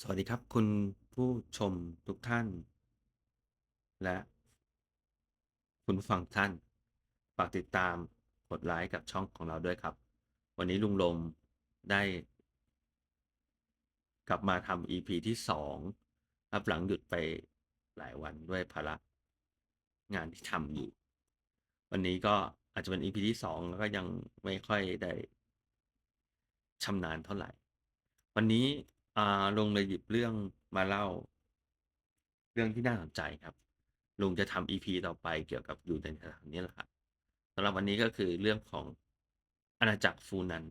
สวัสดีครับคุณผู้ชมทุกท่าน และ คุณผู้ฟังท่าน ฝากติดตามกดไลค์กับช่องของเราด้วยครับ วันนี้ลุงลมได้ กลับมาทำ EP ที่สองครับหลังหยุดไปหลายวันด้วยภาระงานที่ทำอยู่ วันนี้ก็อาจจะเป็น EP ที่สองแล้วก็ยังไม่ค่อยได้ชำนาญเท่าไหร่ วันนี้ อ่าลุงเลยหยิบเรื่องมาเล่า เรื่องที่น่าสนใจครับลุงจะทำ EP ต่อไปเกี่ยวกับอยู่ในสถานนี้แหละครับสำหรับวันนี้ก็คือเรื่องของอาณาจักรฟูนัน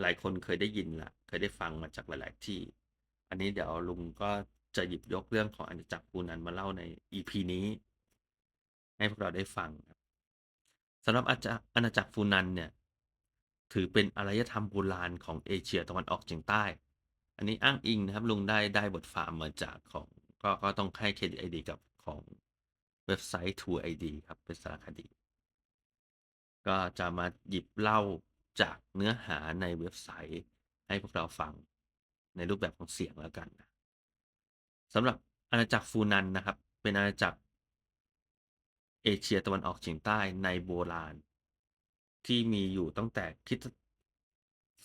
หลายคนเคยได้ยินละเคยได้ฟังมาจากหลาย ๆ ที่ อันนี้เดี๋ยวลุงก็จะหยิบยกเรื่องของอาณาจักรฟูนันมาเล่าใน EP นี้ ให้พวกเราได้ฟังครับสำหรับอาณาจักรฟูนันเนี่ย ถือเป็นอารยธรรมโบราณของเอเชียตะวันออกเฉียงใต้ อันนี้อ้างอิงนะครับลุงได้ได้บทความมาจากของก็ก็ต้องให้เครดิตไอดีกับของเว็บไซต์ True ID ครับเป็นสารคดี ก็จะมาหยิบเล่าจากเนื้อหาในเว็บไซต์ให้พวกเราฟังในรูปแบบของเสียงแล้วกันนะสำหรับอาณาจักรฟูนันนะครับ เป็นอาณาจักรเอเชียตะวันออกเฉียงใต้ในโบราณ ที่มีอยู่ตั้งแต่คิสต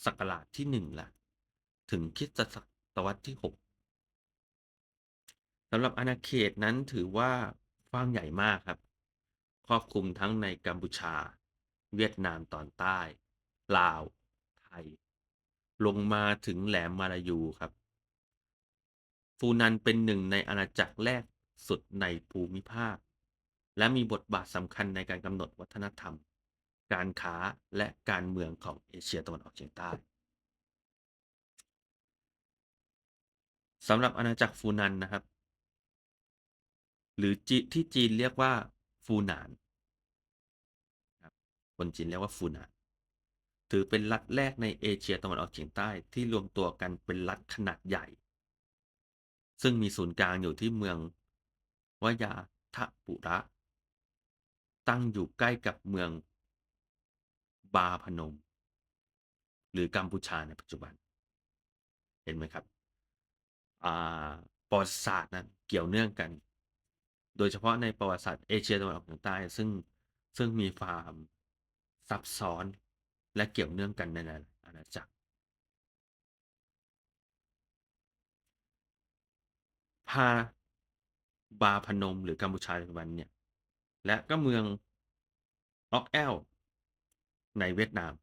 ศักราชที่หนึ่งละถึงคิสตศตวรรษที่หกสำหรับอาณาเขตนั้นถือว่ากว้างใหญ่มากครับ ครอบคลุมทั้งในกัมพูชา เวียดนามตอนใต้ ลาว ไทย ลงมาถึงแหลมมาลายูครับ ฟูนันเป็นหนึ่งในอาณาจักรแรกสุดในภูมิภาค และมีบทบาทสำคัญในการกำหนดวัฒนธรรม การค้าและการเมืองของเอเชียตะวันออกเฉียงใต้สำหรับอาณาจักรฟูนันนะครับ หรือจที่จีนเรียกว่าฟูหนานคนจีนเรียกว่าฟูหนานถือเป็นรัฐแรกในเอเชียตะวันออกเฉียงใต้ที่รวมตัวกันเป็นรัฐขนาดใหญ่ ซึ่งมีศูนย์กลางอยู่ที่เมืองวายาทะปุระ ตั้งอยู่ใกล้กับเมือง บาพนม หรือกัมพูชาในปัจจุบัน เห็นไหมครับประวัติศาสตร์นั้นเกี่ยวเนื่องกัน โดยเฉพาะในประวัติศาสตร์เอเชียตะวันออกเฉียงใต้ ซึ่งซึ่งมีความซับซ้อนและเกี่ยวเนื่องกันในหลายอาณาจักร พาบาพนมหรือกัมพูชาปัจจุบันเนี่ย และก็เมืองออกแอล ในเวียดนาม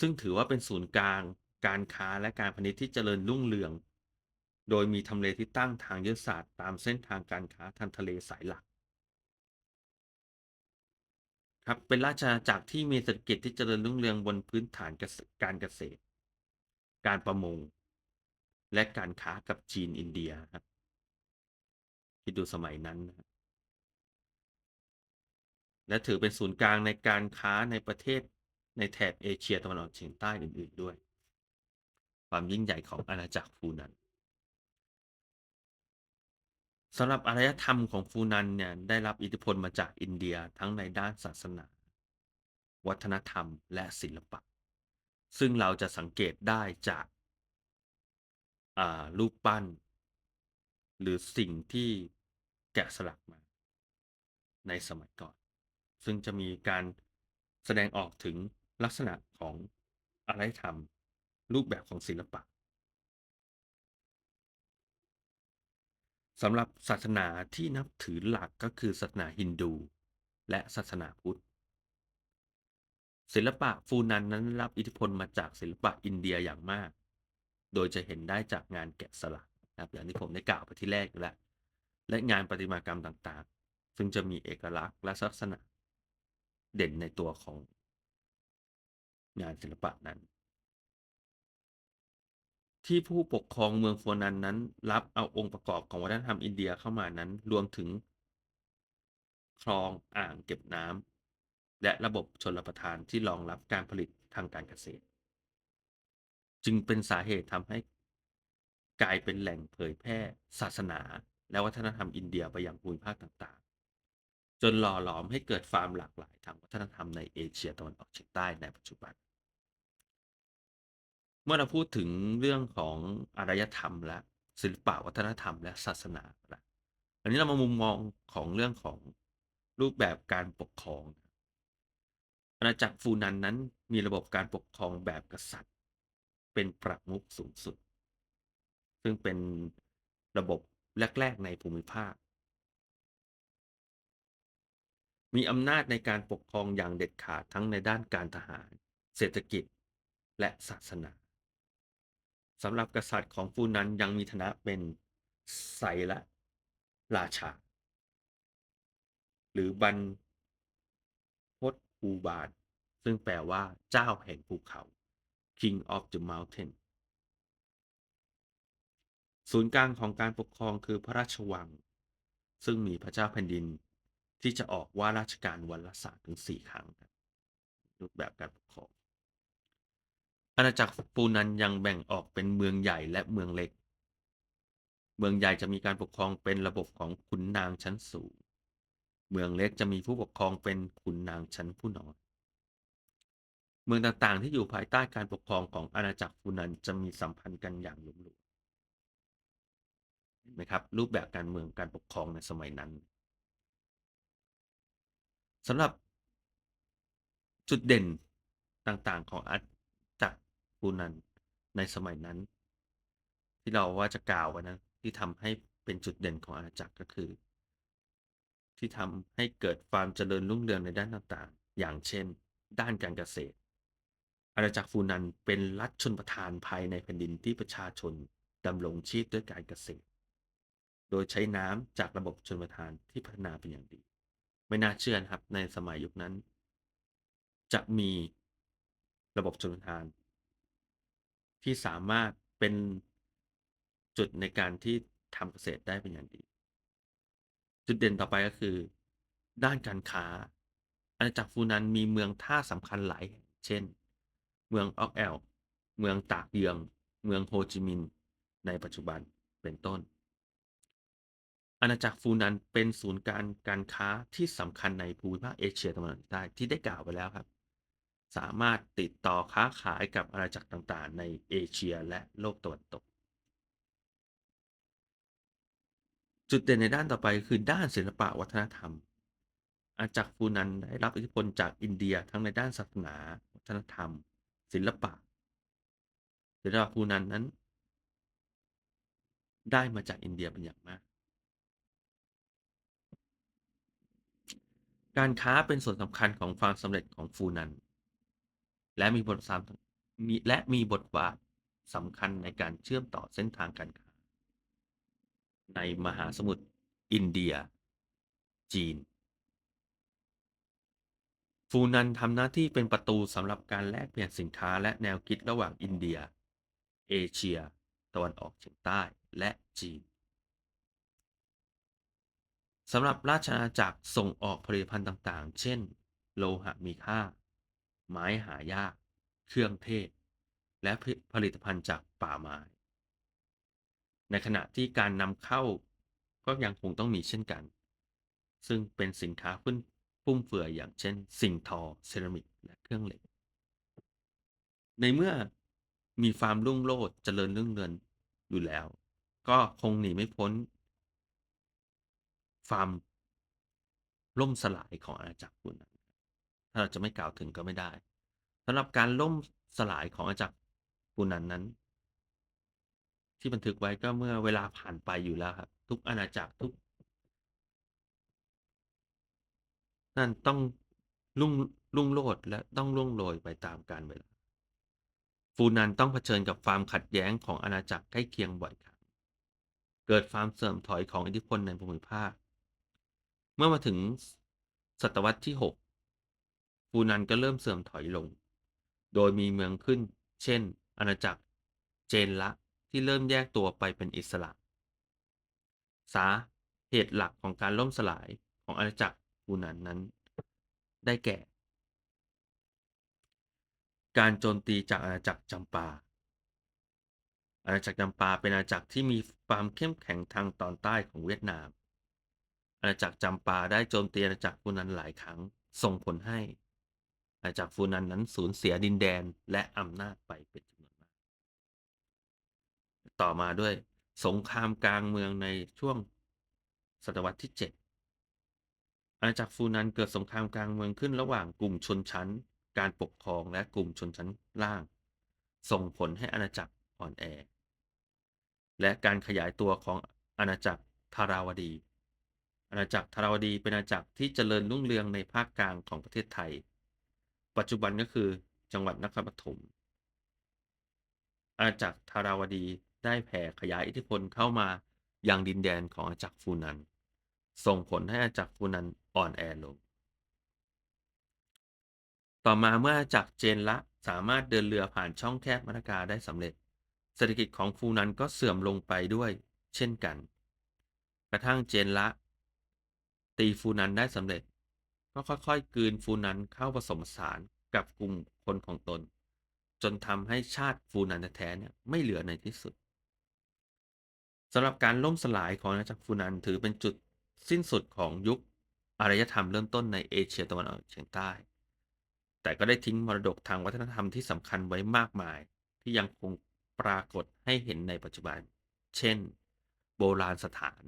ซึ่งถือว่าเป็นศูนย์กลาง การค้าและการพาณิชย์ที่เจริญรุ่งเรือง โดยมีทำเลที่ตั้งทางยุทธศาสตร์ตามเส้นทางการค้าทางทะเลสายหลัก ครับเป็นราชอาณาจักรที่มีเศรษฐกิจที่เจริญรุ่งเรืองบนพื้นฐานการเกษตร การประมง และการค้ากับจีนอินเดียครับ คิดดูสมัยนั้นนะครับ และถือเป็นศูนย์กลางในการค้าในประเทศในแถบเอเชียตะวันออกเฉียงใต้อื่นๆด้วย ความยิ่งใหญ่ของอาณาจักรฟูนันสำหรับอารยธรรมของฟูนันเนี่ยได้รับอิทธิพลมาจากอินเดียทั้งในด้านศาสนา วัฒนธรรมและศิลปะ ซึ่งเราจะสังเกตได้จากรูปปั้น หรือสิ่งที่แกะสลักมา ในสมัยก่อน ซึ่งจะมีการแสดงออกถึงลักษณะของอารยธรรม รูปแบบของศิลปะสำหรับศาสนาที่นับถือหลักก็คือศาสนาฮินดู และศาสนาพุทธ ศิลปะฟูนันนั้นรับอิทธิพลมาจากศิลปะอินเดียอย่างมาก โดยจะเห็นได้จากงานแกะสลักนะครับอย่างที่ผมได้กล่าวไปที่แรกแล้วและงานประติมากรรมต่างๆ ซึ่งจะมีเอกลักษณ์และลักษณะ เด่นในตัวของงานศิลปะนั้น ที่ผู้ปกครองเมืองฟูนันนั้น รับเอาองค์ประกอบของวัฒนธรรมอินเดียเข้ามานั้นรวมถึง คลองอ่างเก็บน้ำและระบบชลประทานที่รองรับการผลิตทางการเกษตร จึงเป็นสาเหตุทำให้กลายเป็นแหล่งเผยแพร่ศาสนา และวัฒนธรรมอินเดียไปยังภูมิภาคต่าง จนหล่อหลอมให้เกิดความหลากหลายทางวัฒนธรรมในเอเชียตะวันออกเฉียงใต้ในปัจจุบัน เมื่อเราพูดถึงเรื่องของอารยธรรมและศิลปะวัฒนธรรมและศาสนาล้วอันนี้เรามามุมมองของเรื่องของรูปแบบการปกครอง อาณาจักรฟูนันนั้นมีระบบการปกครองแบบกษัตริย์ เป็นประมุขสูงสุด ซึ่งเป็นระบบแรก ๆ ในภูมิภาค มีอำนาจในการปกครองอย่างเด็ดขาดทั้งในด้านการทหาร เศรษฐกิจ และศาสนาสำหรับกษัตริย์ของฟูนันยังมีฐานะเป็นไซละราชา หรือบรรพตภูบาลซึ่งแปลว่าเจ้าแห่งภูเขา King of the Mountain ศูนย์กลางของการปกครองคือพระราชวัง ซึ่งมีพระเจ้าแผ่นดิน ที่จะออกว่าราชการวันละสามถึงสี่ครั้งรูปแบบการปกครองอาณาจักรปูนันยังแบ่งออกเป็นเมืองใหญ่และเมืองเล็ก เมืองใหญ่จะมีการปกครองเป็นระบบของขุนนางชั้นสูง เมืองเล็กจะมีผู้ปกครองเป็นขุนนางชั้นผู้น้อย เมืองต่างๆที่อยู่ภายใต้การปกครองของอาณาจักรฟูนันจะมีสัมพันธ์กันอย่างหลวมหลวมเห็นไหมครับรูปแบบการเมืองการปกครองในสมัยนั้น สำหรับจุดเด่นต่างๆของอาณาจักรฟูนันในสมัยนั้น ที่เราว่าจะกล่าวกันนะ ที่ทำให้เป็นจุดเด่นของอาณาจักรก็คือ ที่ทำให้เกิดความเจริญรุ่งเรืองในด้านต่างๆ อย่างเช่น ด้านการเกษตร อาณาจักรฟูนันเป็นรัฐชนประทานภายในแผ่นดินที่ประชาชนดำรงชีพด้วยการเกษตร โดยใช้น้ำจากระบบชนประทานที่พัฒนาเป็นอย่างดี ไม่น่าเชื่อนครับ ในสมัยยุคนั้น จะมีระบบชนทาน ที่สามารถเป็นจุดในการที่ทำเกษตรได้เป็นอย่างดี จุดเด่นต่อไปก็คือ ด้านการค้า อาณาจักรฟูนันมีเมืองท่าสำคัญหลายแห่งเช่น เมืองออกแอล เมืองตากเยือง เมืองโฮจิมินห์ในปัจจุบันเป็นต้น อาณาจักรฟูนันเป็นศูนย์การการค้าที่สำคัญในภูมิภาคเอเชียตะวันออกใต้ที่ได้กล่าวไปแล้วครับ สามารถติดต่อค้าขายกับอาณาจักรต่างๆ ในเอเชียและโลกตะวันตก จุดเด่นในด้านต่อไปคือด้านศิลปะวัฒนธรรม อาณาจักรฟูนันได้รับอิทธิพลจากอินเดียทั้งในด้านศาสนา วัฒนธรรม ศิลปะศิลปะฟูนันนั้น ได้มาจากอินเดียเป็นอย่างมาก การค้าเป็นส่วนสำคัญของความสำเร็จของฟูนัน และมีบทบาทมีและมีบทบาทสำคัญในการเชื่อมต่อเส้นทางการค้า ในมหาสมุทรอินเดีย จีน ฟูนันทำหน้าที่เป็นประตูสำหรับการแลกเปลี่ยนสินค้าและแนวคิดระหว่างอินเดีย เอเชีย ตะวันออกเฉียงใต้และจีน สำหรับราชอาณาจักรส่งออกผลิตภัณฑ์ต่างๆ เช่น โลหะมีค่า ไม้หายาก เครื่องเทศ และผลิตภัณฑ์จากป่าไม้ ในขณะที่การนำเข้าก็ยังคงต้องมีเช่นกัน ซึ่งเป็นสินค้าฟุ่มฟุ่มเฟือยอย่างเช่น สิ่งทอ เซรามิก และเครื่องเหล็ก ในเมื่อมีความรุ่งโรจน์เจริญรุ่งเรืองอยู่แล้ว ก็คงหนีไม่พ้น ความล่มสลายของอาณาจักรฟูนันถ้าเราจะไม่กล่าวถึงก็ไม่ได้สำหรับการล่มสลายของอาณาจักรฟูนันนั้น ที่บันทึกไว้ก็เมื่อเวลาผ่านไปอยู่แล้วครับ ทุกอาณาจักรทุก นั่นต้องรุ่งรุ่งโรจน์และต้องร่วงโรยไปตามกาลเวลาฟูนันต้องเผชิญกับความขัดแย้งของอาณาจักรใกล้เคียงบ่อยครั้งเกิดความเสื่อมถอยของอิทธิพลในภูมิภาค เมื่อมาถึงศตวรรษที่6ฟูนันก็เริ่มเสื่อมถอยลง โดยมีเมืองขึ้น เช่น อาณาจักร เจนละที่เริ่มแยกตัวไปเป็นอิสระ สาเหตุหลักของการล่มสลายของอาณาจักรฟูนันนั้น ได้แก่ การโจมตีจากอาณาจักรจำปา อาณาจักรจำปาเป็นอาณาจักรที่มีความเข้มแข็งทางตอนใต้ของเวียดนาม อาณาจักรจำปาได้โจมตีอาณาจักรฟูนันหลายครั้ง ส่งผลให้อาณาจักรฟูนันนั้นสูญเสียดินแดนและอำนาจไปเป็นจำนวนมาก ต่อมาด้วยสงครามกลางเมืองในช่วงศตวรรษที่ 7 อาณาจักรฟูนันเกิดสงครามกลางเมืองขึ้นระหว่างกลุ่มชนชั้น การปกครองและกลุ่มชนชั้นล่าง ส่งผลให้อาณาจักรอ่อนแอ และการขยายตัวของอาณาจักรธาราวดี อาณาจักรธาราวดีเป็นอาณาจักรที่เจริญรุ่งเรืองในภาคกลางของประเทศไทย ปัจจุบันก็คือจังหวัดนครปฐมอาณาจักรธาราวดีได้แผ่ขยายอิทธิพลเข้ามายังดินแดนของอาณาจักรฟูนัน ส่งผลให้อาณาจักรฟูนันอ่อนแอลง ต่อมาเมื่ออาณาจักรเจนละสามารถเดินเรือผ่านช่องแคบมัทกาได้สำเร็จ เศรษฐกิจของฟูนันก็เสื่อมลงไปด้วย เช่นกัน กระทั่งเจนละ ตีฟูนันได้สำเร็จ ก็ค่อยๆกืนฟูนันเข้าผสมผสานกับกลุ่มคนของตน จนทำให้ชาติฟูนันแท้ๆเนี่ยไม่เหลือในที่สุดสำหรับการล่มสลายของอาณาจักรฟูนันถือเป็นจุดสิ้นสุดของยุคอารยธรรมเริ่มต้นในเอเชียตะวันออกเฉียงใต้ แต่ก็ได้ทิ้งมรดกทางวัฒนธรรมที่สำคัญไว้มากมาย ที่ยังคงปรากฏให้เห็นในปัจจุบัน เช่น โบราณสถาน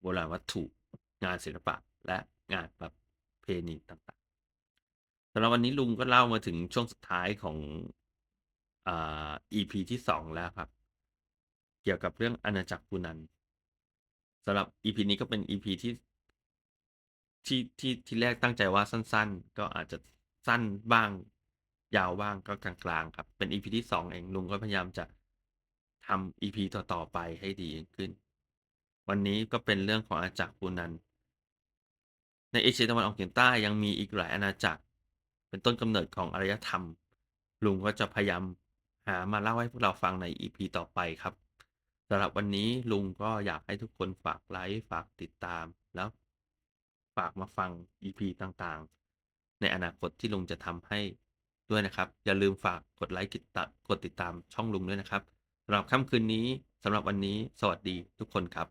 โบราณวัตถุ งานศิลปะและงานประเพณีต่างๆสำหรับวันนี้ลุงก็เล่ามาถึงช่วงสุดท้ายของอ่า EP ที่สองแล้วครับ เกี่ยวกับเรื่องอาณาจักรฟูนันสำหรับ EP นี้ก็เป็น EP ที่ที่ที่ที่แรกตั้งใจว่าสั้น ๆ ก็อาจจะสั้นบ้าง ยาวบ้างก็กลางๆ ครับ เป็น EP ที่สองเองลุงก็พยายามจะทำ EP ต่อๆไปให้ดียิ่งขึ้น วันนี้ก็เป็นเรื่องของอาณาจักรฟูนัน ในเอเชียตะวันออกเฉียงใต้ยังมีอีกหลายอาณาจักร เป็นต้นกำเนิดของอารยธรรม ลุงก็จะพยายามหามาเล่าให้พวกเราฟังใน EP ต่อไปครับสำหรับวันนี้ลุงก็อยากให้ทุกคนฝากไลค์ฝากติดตามแล้วฝากมาฟัง EP ต่างๆ ในอนาคตที่ลุงจะทำให้ด้วยนะครับ อย่าลืมฝากกดไลค์กดติดตามกดติดตามช่องลุงด้วยนะครับสำหรับค่ำคืนนี้สำหรับวันนี้ สวัสดีทุกคนครับ